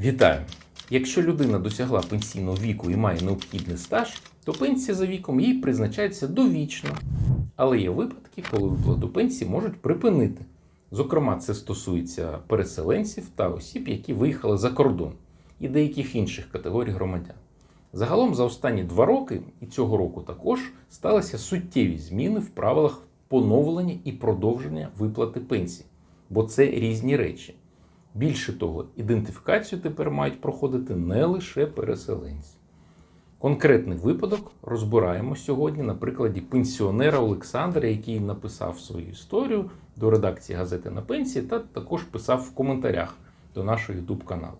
Вітаю! Якщо людина досягла пенсійного віку і має необхідний стаж, то пенсія за віком їй призначається довічно. Але є випадки, коли виплату пенсії можуть припинити. Зокрема, це стосується переселенців та осіб, які виїхали за кордон, і деяких інших категорій громадян. Загалом за останні два роки, і цього року також, сталися суттєві зміни в правилах поновлення і продовження виплати пенсій, бо це різні речі. Більше того, ідентифікацію тепер мають проходити не лише переселенці. Конкретний випадок розбираємо сьогодні на прикладі пенсіонера Олександра, який написав свою історію до редакції газети на пенсії та також писав в коментарях до нашого YouTube каналу.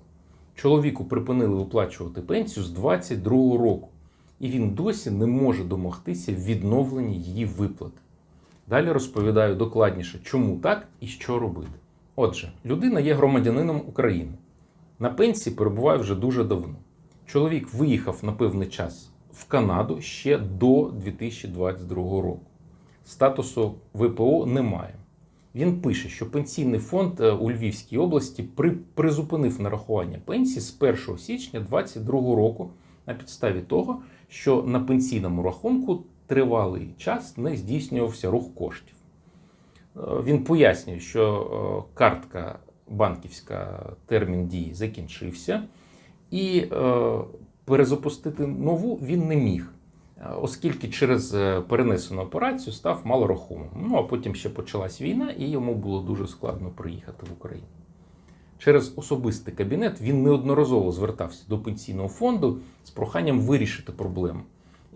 Чоловіку припинили виплачувати пенсію з 22 року, і він досі не може домогтися відновлення її виплати. Далі розповідаю докладніше, чому так і що робити. Отже, людина є громадянином України. На пенсії перебуває вже дуже давно. Чоловік виїхав на певний час в Канаду ще до 2022 року. Статусу ВПО немає. Він пише, що пенсійний фонд е, у Львівській області при, призупинив нарахування пенсії з 1 січня 2022 року на підставі того, що на пенсійному рахунку тривалий час не здійснювався рух коштів. Він пояснює, що е, картка банківська термін дії закінчився, і е, перезапустити нову він не міг, е, оскільки через перенесену операцію став малорахомим. Ну а потім ще почалась війна, і йому було дуже складно приїхати в Україну. Через особистий кабінет він неодноразово звертався до пенсійного фонду з проханням вирішити проблему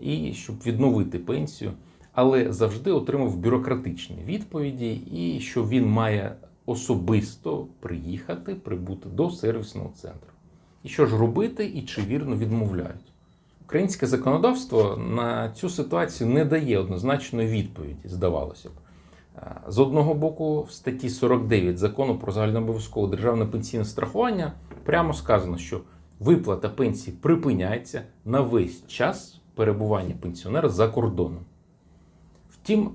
і щоб відновити пенсію, але завжди отримав бюрократичні відповіді, і що він має особисто приїхати, прибути до сервісного центру. І що ж робити, і чи вірно відмовляють. Українське законодавство на цю ситуацію не дає однозначної відповіді, здавалося б. З одного боку, в статті 49 закону про загальнообов'язкове державне пенсійне страхування прямо сказано, що виплата пенсії припиняється на весь час перебування пенсіонера за кордоном. Втім,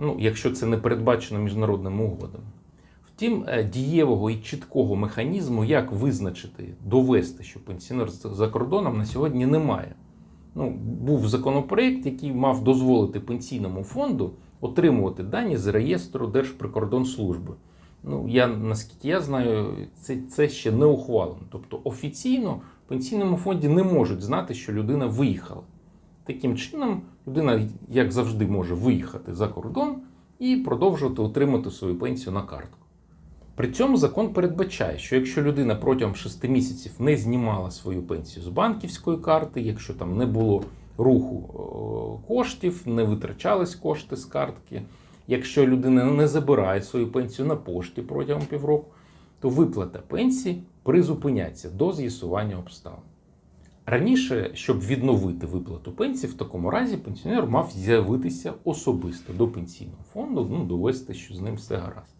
ну, якщо це не передбачено міжнародними угодами. Втім, е, дієвого і чіткого механізму, як визначити, довести, що пенсіонер за кордоном на сьогодні немає. Ну, був законопроєкт, який мав дозволити пенсійному фонду отримувати дані з реєстру Держприкордонслужби. Ну, я наскільки я знаю, це, це ще не ухвалено. Тобто офіційно в пенсійному фонді не можуть знати, що людина виїхала. Таким чином, людина, як завжди, може виїхати за кордон і продовжувати отримати свою пенсію на картку. При цьому закон передбачає, що якщо людина протягом 6 місяців не знімала свою пенсію з банківської карти, якщо там не було руху коштів, не витрачались кошти з картки, якщо людина не забирає свою пенсію на пошті протягом півроку, то виплата пенсії призупиняється до з'ясування обставин. Раніше, щоб відновити виплату пенсії, в такому разі пенсіонер мав з'явитися особисто до пенсійного фонду, ну, довести, що з ним все гаразд.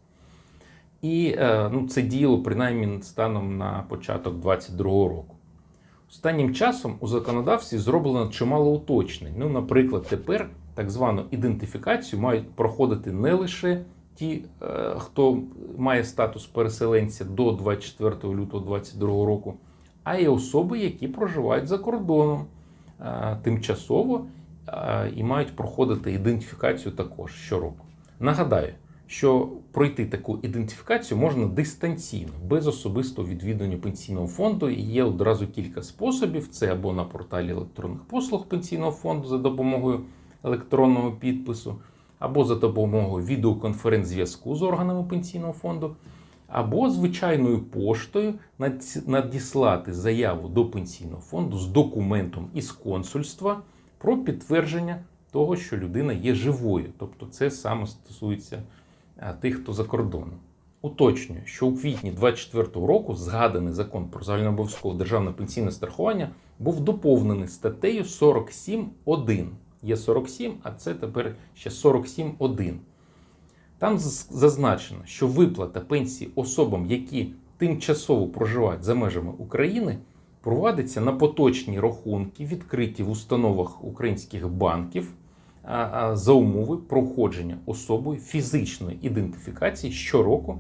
І е, ну, це діяло принаймні станом на початок 2022 року. Останнім часом у законодавстві зроблено чимало уточнень. Ну, наприклад, тепер так звану ідентифікацію мають проходити не лише ті, е, хто має статус переселенця до 24 лютого 2022 року, а й особи, які проживають за кордоном е, тимчасово е, і мають проходити ідентифікацію також щороку. Нагадаю, що пройти таку ідентифікацію можна дистанційно, без особистого відвідування пенсійного фонду. І є одразу кілька способів: це або на порталі електронних послуг пенсійного фонду за допомогою електронного підпису, або за допомогою відеоконференц-зв'язку з органами пенсійного фонду, або звичайною поштою надіслати заяву до пенсійного фонду з документом із консульства про підтвердження того, що людина є живою. Тобто, це саме стосується тих, хто за кордоном. Уточнюю, що у квітні 2024 року згаданий закон про загальнообов'язкове державне пенсійне страхування був доповнений статтею 47.1. Є 47, а це тепер ще 47.1. Там зазначено, що виплата пенсії особам, які тимчасово проживають за межами України, провадиться на поточні рахунки, відкриті в установах українських банків за умови проходження особою фізичної ідентифікації щороку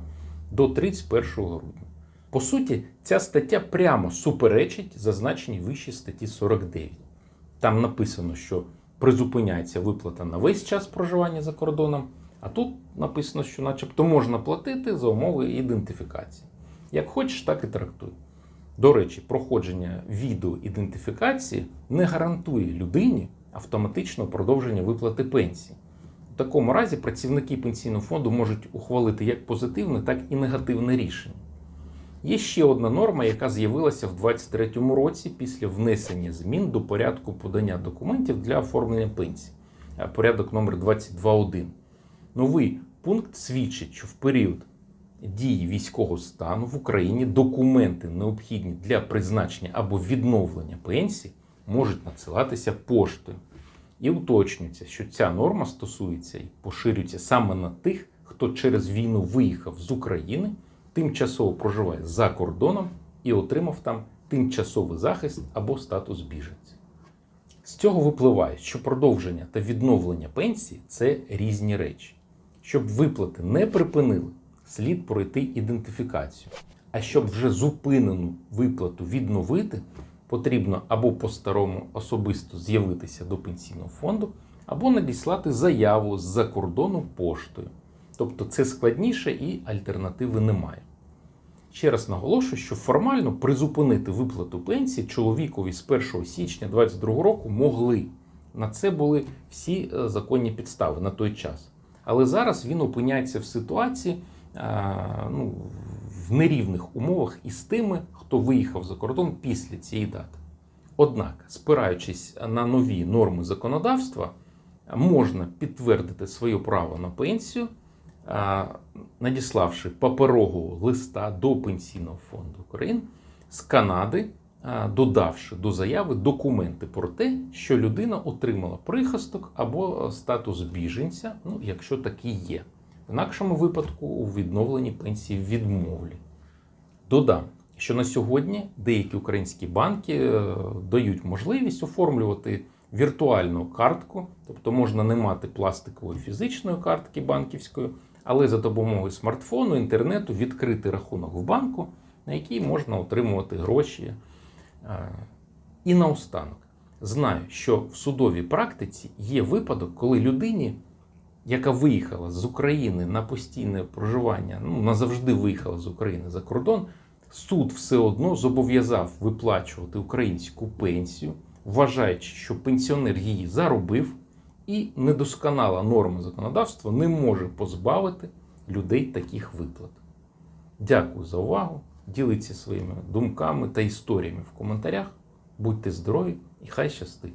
до 31 грудня. По суті, ця стаття прямо суперечить зазначеній вищій статті 49. Там написано, що призупиняється виплата на весь час проживання за кордоном, а тут написано, що начебто можна платити за умови ідентифікації. Як хочеш, так і трактуй. До речі, проходження відеоідентифікації не гарантує людині автоматичного продовження виплати пенсії. В такому разі працівники пенсійного фонду можуть ухвалити як позитивне, так і негативне рішення. Є ще одна норма, яка з'явилася в 2023 році після внесення змін до порядку подання документів для оформлення пенсії. Порядок номер 22.1. Новий пункт свідчить, що в період дії військового стану в Україні документи, необхідні для призначення або відновлення пенсії, можуть надсилатися поштою. І уточнюється, що ця норма стосується і поширюється саме на тих, хто через війну виїхав з України, тимчасово проживає за кордоном і отримав там тимчасовий захист або статус біженця. З цього випливає, що продовження та відновлення пенсії це різні речі. Щоб виплати не припинили, слід пройти ідентифікацію. А щоб вже зупинену виплату відновити, потрібно або по-старому особисто з'явитися до пенсійного фонду, або надіслати заяву з-за кордону поштою. Тобто це складніше і альтернативи немає. Ще раз наголошую, що формально призупинити виплату пенсії чоловікові з 1 січня 2022 року могли. На це були всі е, законні підстави на той час. Але зараз він опиняється в ситуації ну, в нерівних умовах із тими, хто виїхав за кордон після цієї дати. Однак, спираючись на нові норми законодавства, можна підтвердити своє право на пенсію, надіславши паперового листа до Пенсійного фонду України з Канади, додавши до заяви документи про те, що людина отримала прихисток або статус біженця, ну, якщо такий є. В інакшому випадку у відновленні пенсії відмовлять. Додам, що на сьогодні деякі українські банки е, дають можливість оформлювати віртуальну картку, тобто можна не мати пластикової фізичної картки банківської, але за допомогою смартфону, інтернету відкрити рахунок в банку, на який можна отримувати гроші. І наостанок, знаю, що в судовій практиці є випадок, коли людині, яка виїхала з України на постійне проживання, ну назавжди виїхала з України за кордон, суд все одно зобов'язав виплачувати українську пенсію, вважаючи, що пенсіонер її заробив, і недосконала норма законодавства не може позбавити людей таких виплат. Дякую за увагу ділиться своїми думками та історіями в коментарях. Будьте здорові і хай щастить!